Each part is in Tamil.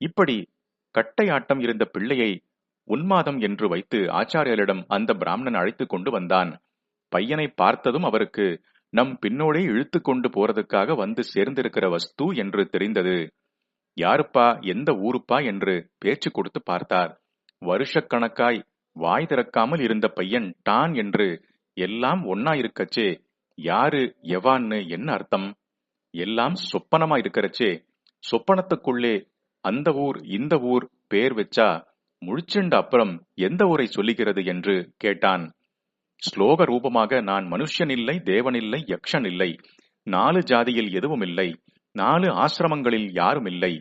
இப்படி கட்டையாட்டம் இருந்த பிள்ளையை உன்மாதம் என்று வைத்து ஆச்சாரியரிடம் அந்த பிராமணன் அழைத்து கொண்டு வந்தான். பையனை பார்த்ததும் அவருக்கு நம் பின்னோடே இழுத்து கொண்டு போறதுக்காக வந்து சேர்ந்திருக்கிற வஸ்து என்று தெரிந்தது. யாருப்பா எந்த ஊருப்பா? என்று பேச்சு கொடுத்து பார்த்தார். வருஷக்கணக்காய் வாய் திறக்காமல் இருந்த பையன் டான் என்று எல்லாம் ஒன்னா இருக்கச்சே யாரு எவான்னு என்ன அர்த்தம்? எல்லாம் சொப்பனமா இருக்கிறச்சே சொப்பனத்துக்குள்ளே அந்த ஊர் இந்த ஊர் பேர் வச்சா முழிச்செண்ட அப்புறம் எந்த ஊரை சொல்லுகிறது என்று கேட்டான். ஸ்லோக ரூபமாக நான் மனுஷன் இல்லை தேவனில்லை யக்ஷன் இல்லை நாலு ஜாதியில் எதுவும் இல்லை நாலு ஆசிரமங்களில் யாரும் இல்லை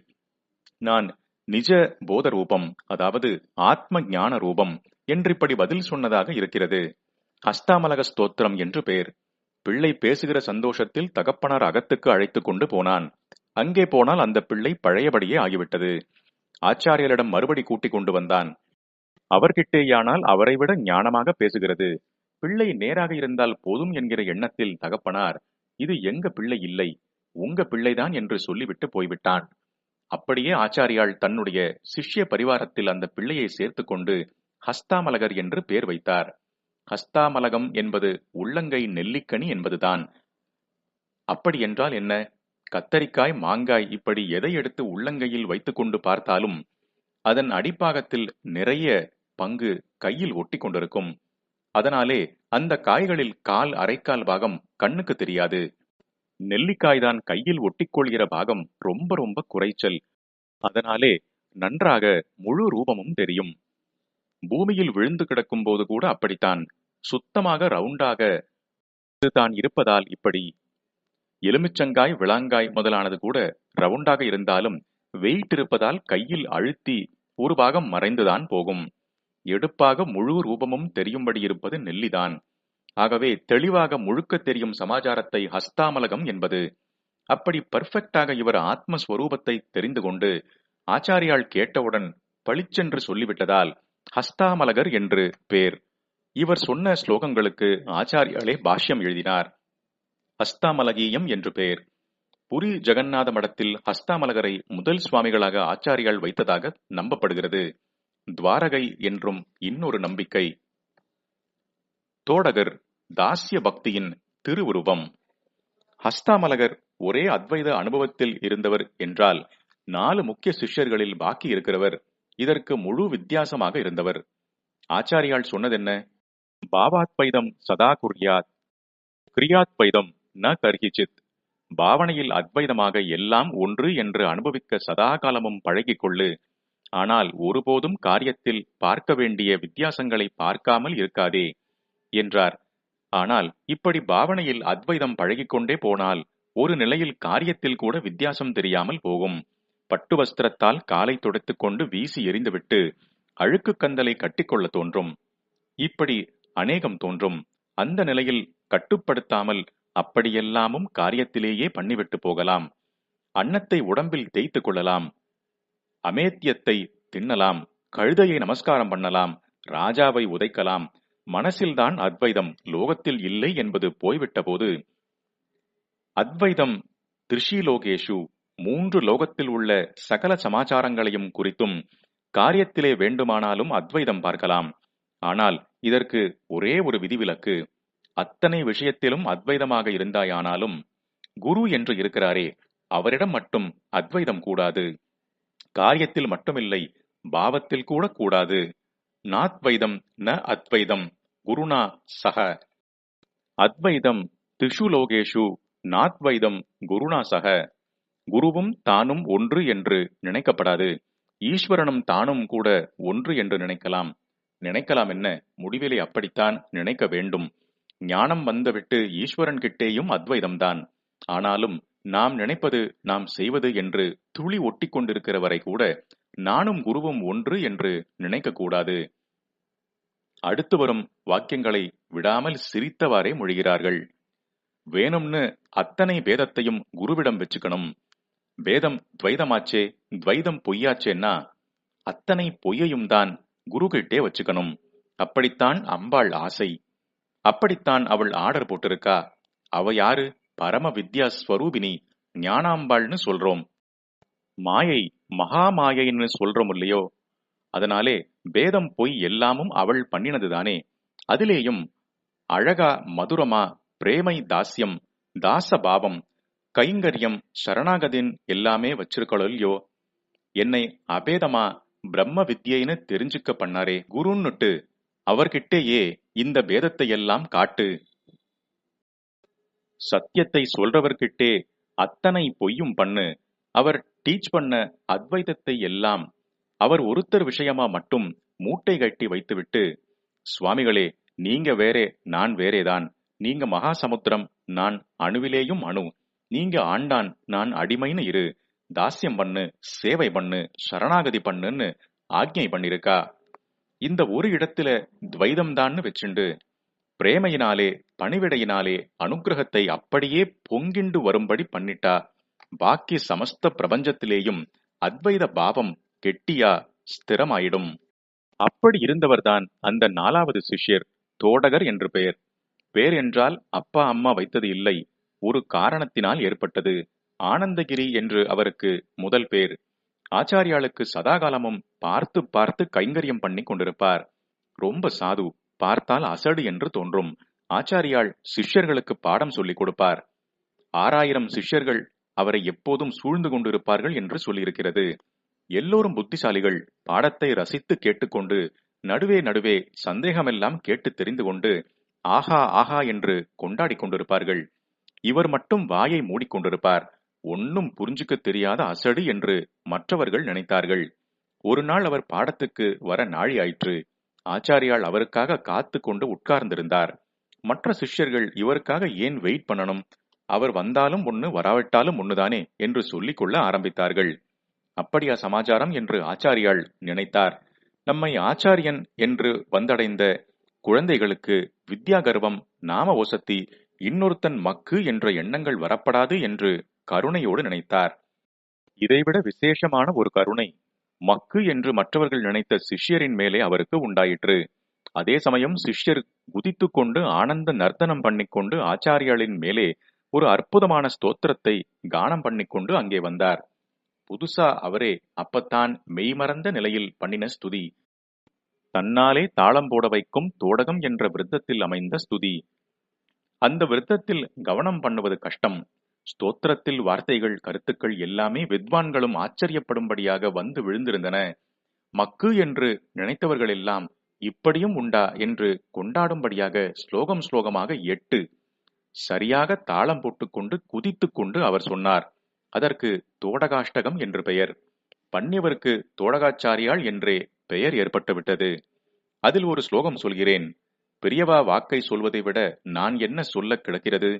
நான் நிஜ போத ரூபம் அதாவது ஆத்ம ஞான ரூபம் என்று இப்படி பதில் சொன்னதாக இருக்கிறது. ஹஸ்தாமலக ஸ்தோத்திரம் என்று பெயர் பிள்ளை பேசுகிற சந்தோஷத்தில் தகப்பனார் அகத்துக்கு அழைத்து கொண்டு போனான். அங்கே போனால் அந்த பிள்ளை பழையபடியே ஆகிவிட்டது. ஆச்சாரியரிடம் மறுபடி கூட்டிக் கொண்டு வந்தான். அவர்கிட்டேயானால் அவரை விட ஞானமாக பேசுகிறது. பிள்ளை நேராக இருந்தால் போதும் என்கிற எண்ணத்தில் தகப்பனார் இது எங்க பிள்ளை இல்லை உங்க பிள்ளைதான் என்று சொல்லிவிட்டு போய்விட்டான். அப்படியே ஆச்சாரியால் தன்னுடைய சிஷ்ய பரிவாரத்தில் அந்த பிள்ளையை சேர்த்து கொண்டு ஹஸ்தாமலகர் என்று பேர் வைத்தார். ஹஸ்தாமலகம் என்பது உள்ளங்கை நெல்லிக்கனி என்பதுதான். அப்படி என்றால் என்ன? கத்தரிக்காய் மாங்காய் இப்படி எதை எடுத்து உள்ளங்கையில் வைத்துக்கொண்டு பார்த்தாலும் அதன் அடிப்பாகத்தில் நிறைய பங்கு கையில் ஒட்டி கொண்டிருக்கும் அதனாலே அந்த காய்களில் கால் அரைக்கால் பாகம் கண்ணுக்கு தெரியாது. நெல்லிக்காய் தான் கையில் ஒட்டிக்கொள்கிற பாகம் ரொம்ப ரொம்ப குறைச்சல். அதனாலே நன்றாக முழு ரூபமும் தெரியும். பூமியில் விழுந்து கிடக்கும் போது கூட அப்படித்தான். சுத்தமாக ரவுண்டாக தான் இருப்பதால் இப்படி எலுமிச்சங்காய் விளாங்காய் முதலானது கூட ரவுண்டாக இருந்தாலும் வெயிட் இருப்பதால் கையில் அழுத்தி ஒரு பாகம் மறைந்துதான் போகும். எடுப்பாக முழு ரூபமும் தெரியும்படி இருப்பது நெல்லிதான். ஆகவே தெளிவாக முழுக்க தெரியும் சமாச்சாரத்தை ஹஸ்தாமலகம் என்பது. அப்படி பர்ஃபெக்டாக இவர் ஆத்மஸ்வரூபத்தை தெரிந்து கொண்டு ஆச்சாரியால் கேட்டவுடன் பளிச்சென்று சொல்லிவிட்டதால் ஹஸ்தாமலகர் என்று பேர். இவர் சொன்ன ஸ்லோகங்களுக்கு ஆச்சாரியாலே பாஷ்யம் எழுதினார். ஹஸ்தாமலகீயம் என்று பெயர். புரி ஜெகநாத மடத்தில் ஹஸ்தாமலகரை முதல் சுவாமிகளாக ஆச்சாரியால் வைத்ததாக நம்பப்படுகிறது. துவாரகை என்றும் இன்னொரு நம்பிக்கை. தோடகர் தாசிய பக்தியின் திருவுருவம். ஹஸ்தாமலகர் ஒரே அத்வைத அனுபவத்தில் இருந்தவர் என்றால் நாலு முக்கிய சிஷ்யர்களில் பாக்கி இருக்கிறவர் இதற்கு முழு வித்தியாசமாக இருந்தவர். ஆச்சாரியால் சொன்னதென்ன? பாவாத்வைதம் சதா குர்யாத். கிரியாத்வைதம் ந கர்ஹிச்சித் பாவனையில் அத்வைதமாக எல்லாம் ஒன்று என்று அனுபவிக்க சதா காலமும் பழகிக் ஆனால் ஒருபோதும் காரியத்தில் பார்க்க வேண்டிய வித்தியாசங்களை பார்க்காமல் இருக்காதே என்றார். ஆனால் இப்படி பாவனையில் அத்வைதம் பழகிக்கொண்டே போனால் ஒரு நிலையில் காரியத்தில் கூட வித்தியாசம் தெரியாமல் போகும். பட்டு வஸ்திரத்தால் காலை துடைத்துக் கொண்டு வீசி எறிந்துவிட்டு அழுக்கு கந்தலை கட்டிக்கொள்ள தோன்றும். இப்படி அநேகம் தோன்றும். அந்த நிலையில் கட்டுப்படுத்தாமல் அப்படியெல்லாமும் காரியத்திலேயே பண்ணிவிட்டு போகலாம். அன்னத்தை உடம்பில் தேய்த்து கொள்ளலாம். அமேத்தியத்தை தின்னலாம். கழுதையை நமஸ்காரம் பண்ணலாம். ராஜாவை உதைக்கலாம். மனசில்தான் அத்வைதம். லோகத்தில் இல்லை என்பது போய்விட்ட போது அத்வைதம் திருஷிலோகேஷு மூன்று லோகத்தில் உள்ள சகல சமாச்சாரங்களையும் குறித்தும் காரியத்திலே வேண்டுமானாலும் அத்வைதம் பார்க்கலாம். ஆனால் இதற்கு ஒரே ஒரு விதிவிலக்கு. அத்தனை விஷயத்திலும் அத்வைதமாக இருந்தாயானாலும் குரு என்று இருக்கிறாரே அவரிடம் மட்டும் அத்வைதம் கூடாது. காரியத்தில் மட்டுமில்லை பாவத்தில் கூட கூடாது. நாத்வைதம் ந அத்வைதம் குருணா சக. அத்வைதம் திஷு லோகேஷு நாத்வைதம் குருணா சக. குருவும் தானும் ஒன்று என்று நினைக்கப்படாது. ஈஸ்வரனும் தானும் கூட ஒன்று என்று நினைக்கலாம். நினைக்கலாம் என்ன? முடிவிலே அப்படித்தான் நினைக்க வேண்டும். ஞானம் வந்துவிட்டு ஈஸ்வரன் கிட்டேயும் அத்வைதம்தான். ஆனாலும் நாம் நினைப்பது நாம் செய்வது என்று துளி ஒட்டி கொண்டிருக்கிற வரை கூட நானும் குருவும் ஒன்று என்று நினைக்க கூடாது அடுத்து வரும் வாக்கியங்களை விடாமல் சிரித்தவாறே மொழிகிறார்கள். வேணும்னு அத்தனை வேதத்தையும் குருவிடம் வச்சுக்கணும். வேதம் துவைதமாச்சே துவைதம் பொய்யாச்சேன்னா அத்தனை பொய்யையும் தான் குருகிட்டே வச்சுக்கணும். அப்படித்தான் அம்பாள் ஆசை. அப்படித்தான் அவள் ஆர்டர் போட்டிருக்கா. அவ யாரு? பரம வித்யா ஸ்வரூபினி ஞானாம்பாள்னு சொல்றோம். மாயை மகா மாயைன்னு சொல்றோம் இல்லையோ? அதனாலே பேதம் பொய் எல்லாமும் அவள் பண்ணினதுதானே. அதிலேயும் அழகா மதுரமா பிரேமை தாஸ்யம் தாசபாவம் கைங்கரியம் சரணாகதின் எல்லாமே வச்சிருக்கலையோ என்னை அபேதமா பிரம்ம வித்யைன்னு தெரிஞ்சுக்க பண்ணாரே குருன்னுட்டு. அவர்கிட்டேயே இந்த பேதத்தை எல்லாம் காட்டு. சத்தியத்தை சொல்றவர்கிட்டே அத்தனை பொய்யும் பண்ணு. அவர் டீச் பண்ண அத்வைதத்தை எல்லாம் அவர் ஒருத்தர் விஷயமா மட்டும் மூட்டை கட்டி வைத்துவிட்டு சுவாமிகளே நீங்க வேறே நான் வேறேதான். நீங்க மகா சமுத்திரம் நான் அணுவிலேயும் அணு. நீங்க ஆண்டான் நான் அடிமைன்னு இரு. தாஸ்யம் பண்ணு சேவை பண்ணு சரணாகதி பண்ணுன்னு ஆக்ஞை பண்ணிருக்கா. இந்த ஒரு இடத்துல துவைதம்தான்னு வச்சுண்டு பிரேமையினாலே பணிவிடையினாலே அனுகிரகத்தை அப்படியே பொங்கிண்டு வரும்படி பண்ணிட்டா பாக்கி சமஸ்த பிரபஞ்சத்திலேயும் அத்வைத பாவம் கெட்டியா ஸ்திரமாயிடும். அப்படி இருந்தவர்தான் அந்த நாலாவது சிஷ்யர் தோடகர் என்று பெயர். பேர் என்றால் அப்பா அம்மா வைத்தது இல்லை ஒரு காரணத்தினால் ஏற்பட்டது. ஆனந்தகிரி என்று அவருக்கு முதல் பேர். ஆச்சாரியாளுக்கு சதாகாலமும் பார்த்து பார்த்து கைங்கரியம் பண்ணி கொண்டிருப்பார். ரொம்ப சாது பார்த்தால் அசடு என்று தோன்றும். ஆச்சாரியாள் சிஷ்யர்களுக்கு பாடம் சொல்லிக் கொடுப்பார். ஆறாயிரம் சிஷ்யர்கள் அவரை எப்போதும் சூழ்ந்து கொண்டிருப்பார்கள் என்று சொல்லியிருக்கிறது. எல்லோரும் புத்திசாலிகள் பாடத்தை ரசித்து கேட்டுக்கொண்டு நடுவே நடுவே சந்தேகமெல்லாம் கேட்டு தெரிந்து கொண்டு ஆஹா ஆஹா என்று கொண்டாடி கொண்டிருப்பார்கள். இவர் மட்டும் வாயை மூடிக்கொண்டிருப்பார் ஒன்னும் புரிஞ்சுக்க தெரியாத அசடு என்று மற்றவர்கள் நினைத்தார்கள். ஒரு நாள் அவர் பாடத்துக்கு வர நாழி ஆயிற்று. ஆச்சாரியால் அவருக்காக காத்து கொண்டு உட்கார்ந்திருந்தார். மற்ற சிஷ்யர்கள் இவருக்காக ஏன் வெயிட் பண்ணணும்? அவர் வந்தாலும் ஒண்ணு வராவிட்டாலும் ஒண்ணுதானே என்று சொல்லிக் கொள்ள ஆரம்பித்தார்கள். அப்படியா சமாச்சாரம் என்று ஆச்சாரியால் நினைத்தார். நம்மை ஆச்சாரியன் என்று வந்தடைந்த குழந்தைகளுக்கு வித்யாகர்வம் நாம ஒசத்தி இன்னொருத்தன் மக்கு என்ற எண்ணங்கள் வரப்படாது என்று கருணையோடு நினைத்தார். இதைவிட விசேஷமான ஒரு கருணை மக்கு என்று மற்றவர்கள் நினைத்த சிஷ்யரின் மேலே அவருக்கு உண்டாயிற்று. அதே சமயம் சிஷ்யர் குதித்து கொண்டு ஆனந்த நர்த்தனம் பண்ணிக்கொண்டு ஆச்சாரியாளின் மேலே ஒரு அற்புதமான ஸ்தோத்திரத்தை கானம் பண்ணிக்கொண்டு அங்கே வந்தார். புதுசா அவரே அப்பத்தான் மெய்மறந்த நிலையில் பண்ணின ஸ்துதி. தன்னாலே தாளம் போட வைக்கும் தோடகம் என்ற விருத்தத்தில் அமைந்த ஸ்துதி. அந்த விருத்தத்தில் கவனம் பண்ணுவது கஷ்டம். ஸ்தோத்திரத்தில் வார்த்தைகள் கருத்துக்கள் எல்லாமே வித்வான்களும் ஆச்சரியப்படும்படியாக வந்து விழுந்திருந்தன. மக்கு என்று நினைத்தவர்கள் எல்லாம் இப்படியும் உண்டா என்று கொண்டாடும்படியாக ஸ்லோகம் ஸ்லோகமாக எட்டு சரியாக தாளம் போட்டுக்கொண்டு குதித்துக் கொண்டு அவர் சொன்னார். அதற்கு தோடகாஷ்டகம் என்று பெயர். பன்னியவருக்கு தோடகாச்சாரியாள் என்றே பெயர் ஏற்பட்டுவிட்டது. அதில் ஒரு ஸ்லோகம் சொல்கிறேன். பெரியவா வாக்கை சொல்வதை விட நான் என்ன சொல்ல கிடக்கிறது?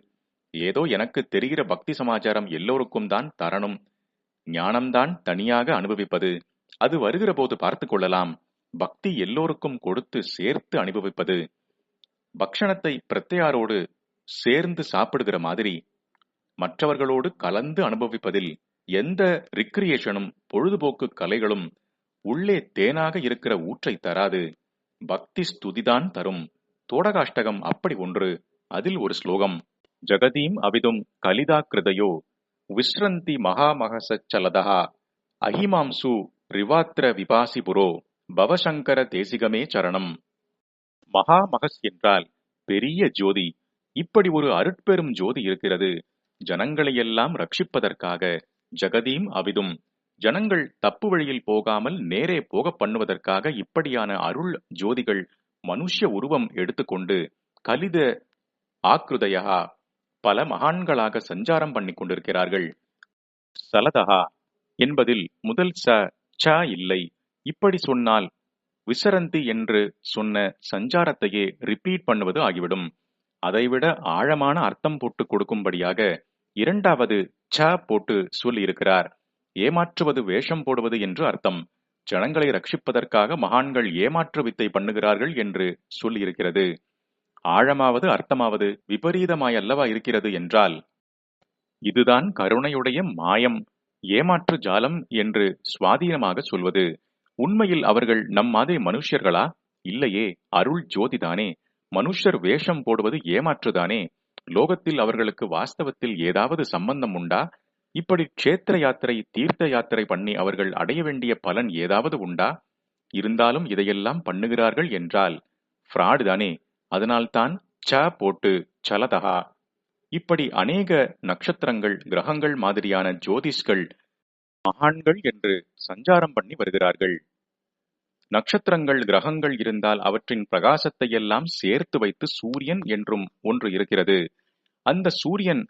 ஏதோ எனக்கு தெரிகிற பக்தி சமாச்சாரம் எல்லோருக்கும் தான் தரணும். ஞானம்தான் தனியாக அனுபவிப்பது. அது வருகிற போது பார்த்து கொள்ளலாம். பக்தி எல்லோருக்கும் கொடுத்து சேர்த்து அனுபவிப்பது. பக்ஷணத்தை பிரத்தையாரோடு சேர்ந்து சாப்பிடுகிற மாதிரி மற்றவர்களோடு கலந்து அனுபவிப்பதில் எந்த ரிக்ரியேஷனும் பொழுதுபோக்கு கலைகளும் உள்ளே தேனாக இருக்கிற ஊற்றை தராது. பக்தி ஸ்துதிதான் தரும். தோடகாஷ்டகம் அப்படி ஒன்று. அதில் ஒரு ஸ்லோகம். ஜகதீம் அவிதும் கலிதாக்கிருதையோ விஸ்ரந்தி மகாமகசச்சலதா அஹிமாம்சு ரிவாத்திர விபாசிபுரோ பவசங்கர தேசிகமே சரணம். மகாமகஸ் என்றால் பெரிய ஜோதி இப்படி ஒரு அருட்பெரும் ஜோதி இருக்கிறது. ஜனங்களையெல்லாம் ரட்சிப்பதற்காக ஜகதீம் அவிதும் ஜனங்கள் தப்பு வழியில் போகாமல் நேரே போக பண்ணுவதற்காக இப்படியான அருள் ஜோதிகள் மனுஷ்ய உருவம் எடுத்துக்கொண்டு கலித ஆக்ருதயா பல மகான்களாக சஞ்சாரம் பண்ணி கொண்டிருக்கிறார்கள். சலதகா என்பதில் முதல் ச ச இல்லை. இப்படி சொன்னால் விசரந்தி என்று சொன்ன சஞ்சாரத்தையே ரிப்பீட் பண்ணுவது ஆகிவிடும். அதைவிட ஆழமான அர்த்தம் போட்டு கொடுக்கும்படியாக இரண்டாவது ச போட்டு சொல்லியிருக்கிறார். ஏமாற்றுவது வேஷம் போடுவது என்று அர்த்தம். ஜனங்களை ரட்சிப்பதற்காக மகான்கள் ஏமாற்று வித்தை பண்ணுகிறார்கள் என்று சொல்லியிருக்கிறது. ஆழமாவது அர்த்தமாவது விபரீதமாயல்லவா இருக்கிறது என்றால் இதுதான் கருணையுடைய மாயம் ஏமாற்று ஜாலம் என்று சுவாதீனமாக சொல்வது. உண்மையில் அவர்கள் நம் மாதிரி மனுஷர்களா? இல்லையே அருள் ஜோதிதானே மனுஷர் வேஷம் போடுவது ஏமாற்றுதானே லோகத்தில் அவர்களுக்கு வாஸ்தவத்தில் ஏதாவது சம்பந்தம் உண்டா? இப்படி க்ஷேத்திர யாத்திரை தீர்த்த யாத்திரை பண்ணி அவர்கள் அடைய வேண்டிய பலன் ஏதாவது உண்டா? இருந்தாலும் இதையெல்லாம் பண்ணுகிறார்கள் என்றால் ஃப்ராடு தானே அதனால்தான் ச போட்டு சலதகா இப்படி அநேக நட்சத்திரங்கள் கிரகங்கள் மாதிரியான ஜோதிஷ்கள் மகான்கள் என்று சஞ்சாரம் பண்ணி வருகிறார்கள். நட்சத்திரங்கள் கிரகங்கள் இருந்தால் அவற்றின் பிரகாசத்தை எல்லாம் சேர்த்து வைத்து சூரியன் என்றும் ஒன்று இருக்கிறது. அந்த சூரியன்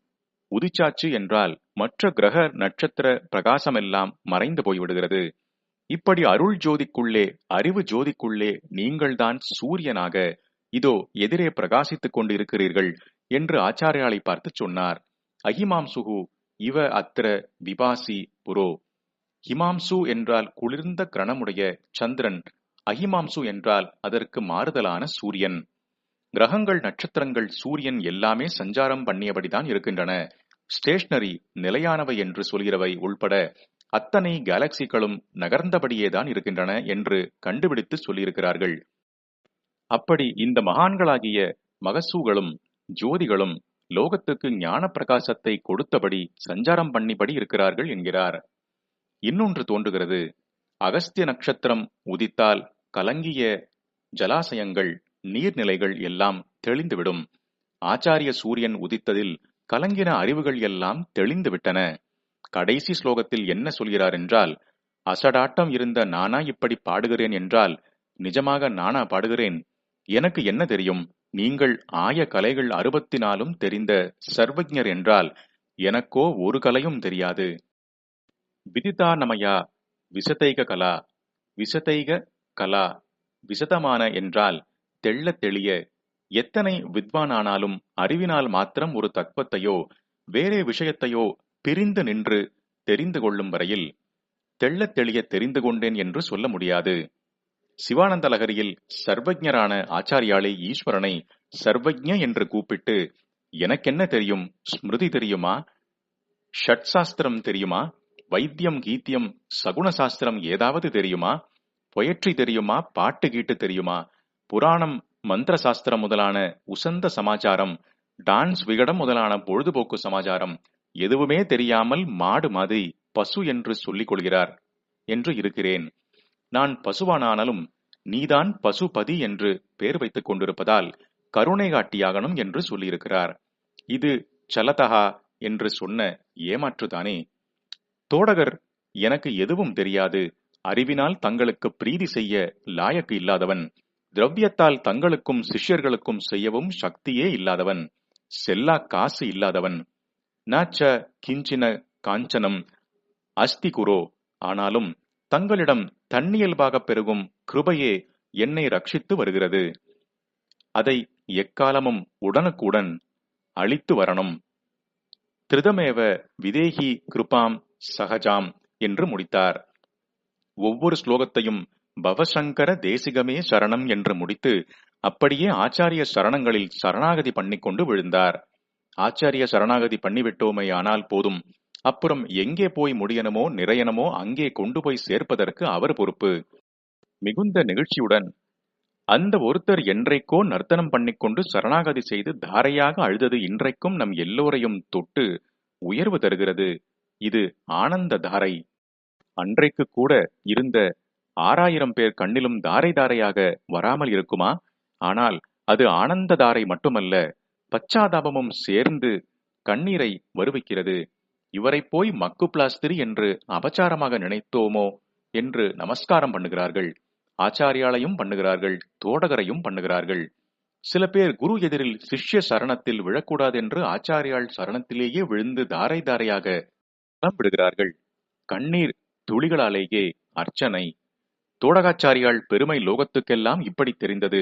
உதிச்சாச்சு என்றால் மற்ற கிரக நட்சத்திர பிரகாசமெல்லாம் மறைந்து போய்விடுகிறது. இப்படி அருள் ஜோதிக்குள்ளே அறிவு ஜோதிக்குள்ளே நீங்கள்தான் சூரியனாக இதோ எதிரே பிரகாசித்துக் கொண்டிருக்கிறீர்கள் என்று ஆச்சாரியாலை பார்த்து சொன்னார். அஹிமாம்சுகு இவ அத்திர விபாசி புரோ. ஹிமாம்சு என்றால் குளிர்ந்த கிரணமுடைய சந்திரன். அஹிமாம்சு என்றால் அதற்கு மாறுதலான சூரியன். கிரகங்கள் நட்சத்திரங்கள் சூரியன் எல்லாமே சஞ்சாரம் பண்ணியபடிதான் இருக்கின்றன. ஸ்டேஷனரி நிலையானவை என்று சொல்கிறவை உள்பட அத்தனை கேலக்சிகளும் நகர்ந்தபடியேதான் இருக்கின்றன என்று கண்டுபிடித்து சொல்லியிருக்கிறார்கள். அப்படி இந்த மகான்களாகிய மகசூகளும் ஜோதிகளும் லோகத்துக்கு ஞான பிரகாசத்தை கொடுத்தபடி சஞ்சாரம் பண்ணிபடி இருக்கிறார்கள் என்கிறார். இன்னொன்று தோன்றுகிறது. அகஸ்திய நட்சத்திரம் உதித்தால் கலங்கிய ஜலாசயங்கள் நீர்நிலைகள் எல்லாம் தெளிந்துவிடும். ஆச்சாரிய சூரியன் உதித்ததில் கலங்கின அறிவுகள் எல்லாம் தெளிந்து விட்டன கடைசி ஸ்லோகத்தில் என்ன சொல்கிறார் என்றால் அசடாட்டம் இருந்த நானா இப்படி பாடுகிறேன் என்றால் நிஜமாக நானா பாடுகிறேன்? எனக்கு என்ன தெரியும்? நீங்கள் ஆய கலைகள் அறுபத்தி நாலும் தெரிந்த சர்வஜர் என்றால் எனக்கோ ஒரு கலையும் தெரியாது. விதிதா நமயா விசதைக கலா. விசதைக கலா. விசதமான என்றால் தெள்ள தெளிய. எத்தனை வித்வானானாலும் அறிவினால் மாத்திரம் ஒரு தத்துவத்தையோ வேறே விஷயத்தையோ பிரிந்து நின்று தெரிந்து கொள்ளும் வரையில் தெள்ளத் தெளிய தெரிந்து கொண்டேன் என்று சொல்ல முடியாது. சிவானந்த லகரியில் சர்வஜரான ஆச்சாரியாலே ஈஸ்வரனை சர்வஜ என்று கூப்பிட்டு எனக்கென்ன தெரியும்? ஸ்மிருதி தெரியுமா? ஷட் சாஸ்திரம் தெரியுமா? வைத்தியம் கீத்தியம் சகுண சாஸ்திரம் ஏதாவது தெரியுமா? பொயற்றி தெரியுமா? பாட்டு கீட்டு தெரியுமா? புராணம் மந்திர சாஸ்திரம் முதலான உசந்த சமாச்சாரம் டான்ஸ் விகடம் முதலான பொழுதுபோக்கு சமாச்சாரம் எதுவுமே தெரியாமல் மாடு மாதிரி பசு என்று சொல்லிக் கொள்கிறார் என்று இருக்கிறேன். நான் பசுவானாலும் நீதான் பசுபதி என்று பெயர் வைத்துக் கொண்டிருப்பதால் கருணை காட்டியாகணும் என்று சொல்லியிருக்கிறார். இது சலதகா என்று சொன்ன ஏமாற்றுதானே? தோடகர் எனக்கு எதுவும் தெரியாது. அறிவினால் தங்களுக்கு பிரீதி செய்ய லாயக்கு இல்லாதவன். திரவியத்தால் தங்களுக்கும் சிஷ்யர்களுக்கும் செய்யவும் சக்தியே இல்லாதவன். செல்லா காசு இல்லாதவன். நாச்ச கிஞ்சின காஞ்சனம் அஸ்தி குரோ. ஆனாலும் தங்களிடம் தன்னியல்பாக பெருகும் கிருபையே என்னை ரட்சித்து வருகிறது. அதை எக்காலமும் உடனுக்குடன் அழித்து வரணும். திருதமேவ விதேகி கிருபாம் சகஜாம் என்று முடித்தார். ஒவ்வொரு ஸ்லோகத்தையும் பவசங்கர தேசிகமே சரணம் என்று முடித்து அப்படியே ஆச்சாரிய சரணங்களில் சரணாகதி பண்ணிக்கொண்டு விழுந்தார். ஆச்சாரிய சரணாகதி பண்ணிவிட்டோமே ஆனால் போதும். அப்புறம் எங்கே போய் முடியணுமோ நிறையணுமோ அங்கே கொண்டு போய் சேர்ப்பதற்கு அவர் பொறுப்பு. மிகுந்த நெகிழ்ச்சியுடன் அந்த ஒருத்தர் என்றைக்கோ நர்த்தனம் பண்ணிக்கொண்டு சரணாகதி செய்து தாரையாக அழுதது இன்றைக்கும் நம் எல்லோரையும் தொட்டு உயர்வு தருகிறது. இது ஆனந்த தாரை. அன்றைக்கு கூட இருந்த ஆறாயிரம் பேர் கண்ணிலும் தாரை தாரையாக வராமல் இருக்குமா? ஆனால் அது ஆனந்த தாரை மட்டுமல்ல பச்சாதாபமும் சேர்ந்து கண்ணீரை வருவிக்கிறது. இவரை போய் மக்கு பிளாஸ்திரி என்று அபச்சாரமாக நினைத்தோமோ என்று நமஸ்காரம் பண்ணுகிறார்கள். ஆச்சாரியாலையும் பண்ணுகிறார்கள் தோடகரையும் பண்ணுகிறார்கள். சில பேர் குரு எதிரில் சிஷ்ய சரணத்தில் விழக்கூடாது என்று ஆச்சாரியால் சரணத்திலேயே விழுந்து தாரை தாரையாக விடுகிறார்கள். கண்ணீர் துளிகளாலேயே அர்ச்சனை. தோடகாச்சாரியால் பெருமை லோகத்துக்கெல்லாம் இப்படி தெரிந்தது.